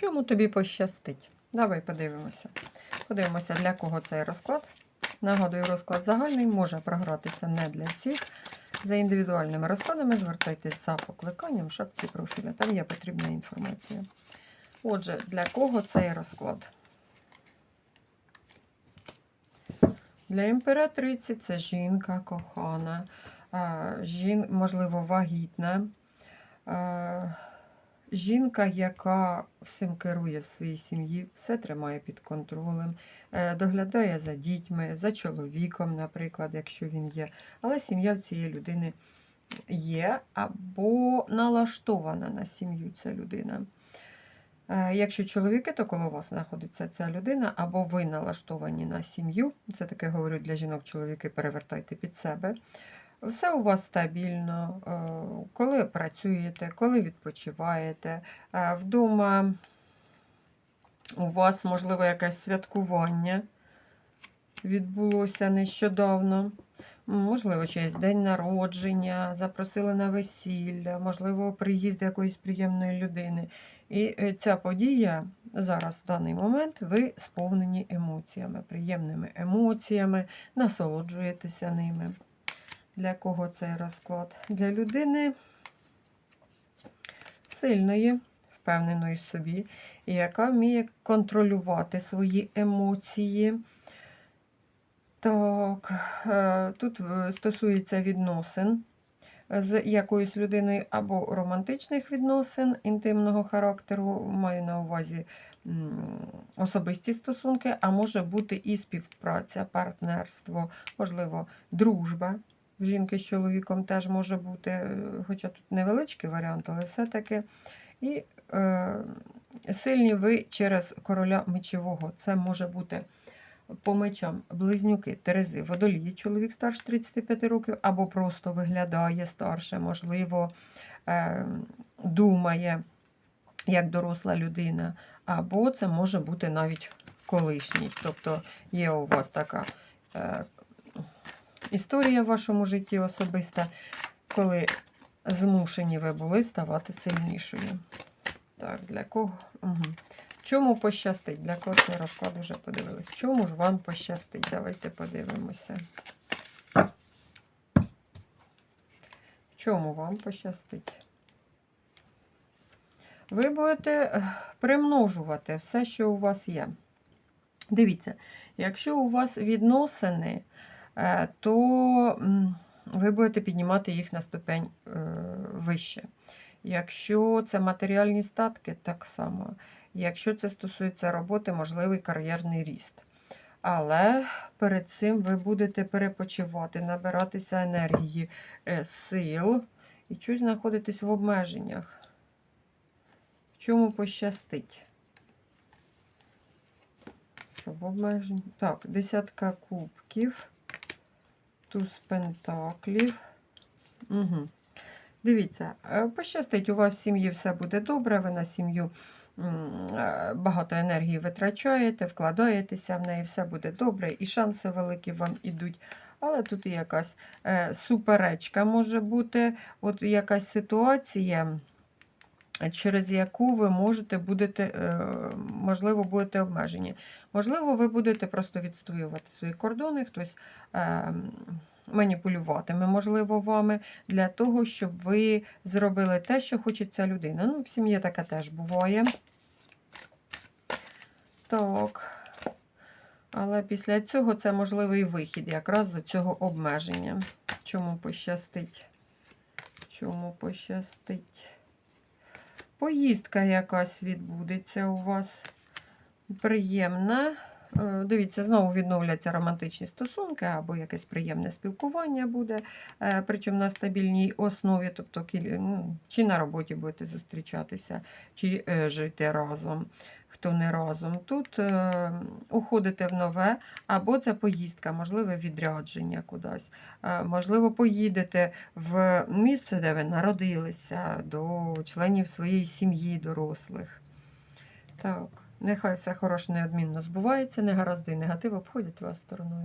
Чому тобі пощастить? Давай подивимося. Подивимося, для кого цей розклад. Нагадую, розклад загальний може програтися не для всіх. За індивідуальними розкладами звертайтесь за покликанням в шапці профіля. Там є потрібна інформація. Отже, для кого цей розклад? Для імператриці це жінка кохана, жін, можливо, вагітна. Жінка, яка всім керує в своїй сім'ї, все тримає під контролем, е, доглядає за дітьми, за чоловіком, наприклад, якщо він є. Але сім'я в цієї людини є або налаштована на сім'ю ця людина. Е, Якщо чоловіки, то коло вас знаходиться ця людина, або ви налаштовані на сім'ю. Це таке говорю для жінок, чоловіки перевертайте під себе. Все у вас стабільно, е, коли працюєте, коли відпочиваєте. Е, Вдома у вас, можливо, якесь святкування відбулося нещодавно. Можливо, чийсь день народження, запросили на весілля, можливо, приїзд якоїсь приємної людини. І е, ця подія зараз, в даний момент, ви сповнені емоціями, приємними емоціями, насолоджуєтеся ними. Для кого цей розклад? Для людини сильної, впевненої в собі, яка вміє контролювати свої емоції. Так, е, тут стосується відносин з якоюсь людиною або романтичних відносин інтимного характеру, маю на увазі особисті стосунки, а може бути і співпраця, партнерство, можливо, дружба. В жінки з чоловіком теж може бути, е, хоча тут невеличкий варіант, але все-таки. І е, сильні ви через короля мечового. Це може бути по мечам близнюки, терези, водолії, чоловік старше 35 років, або просто виглядає старше, можливо, е, думає як доросла людина, або це може бути навіть колишній. Тобто є у вас така е, історія в вашому житті особиста, коли змушені ви були ставати сильнішою. Так, для кого? Угу. Чому пощастить? Для кого цей розклад вже подивились? Чому ж вам пощастить? Давайте подивимося. Чому вам пощастить? Ви будете е, примножувати все, що у вас є. Дивіться, якщо у вас відносини, то ви будете піднімати їх на ступень е, вище. Якщо це матеріальні статки, так само. Якщо це стосується роботи, можливий кар'єрний ріст. Але перед цим ви будете перепочивати, набиратися енергії, е, сил і щось знаходитись в обмеженнях. В чому пощастить? Щоб обмежень. Так, десятка кубків, туз пентаклів. Угу. Дивіться, е, пощастить, у вас в сім'ї все буде добре, ви на сім'ю е, багато енергії витрачаєте, вкладаєтеся в неї, все буде добре, і шанси великі вам ідуть. Але тут і якась е, суперечка може бути, от якась ситуація, через яку ви можете будете, е, можливо, будете обмежені. Можливо, ви будете просто відстоювати свої кордони, хтось. Е, маніпулюватиме, можливо, вами для того, щоб ви зробили те, що хоче ця людина. Ну, в сім'ї таке теж буває. Так. Але після цього це можливий вихід якраз з цього обмеження. Чому пощастить? Чому пощастить? Поїздка якась відбудеться у вас приємна. Е, Дивіться, знову відновляться романтичні стосунки або якесь приємне спілкування буде, е, причому на стабільній основі, тобто ну, чи на роботі будете зустрічатися, чи е, жити разом, хто не разом. Тут е, уходите в нове, або це поїздка, можливе відрядження кудись. Е, Можливо, поїдете в місце, де ви народилися, до членів своєї сім'ї, дорослих. Так. Нехай все хороше неодмінно збувається, негаразди і негатив обходять вас стороною.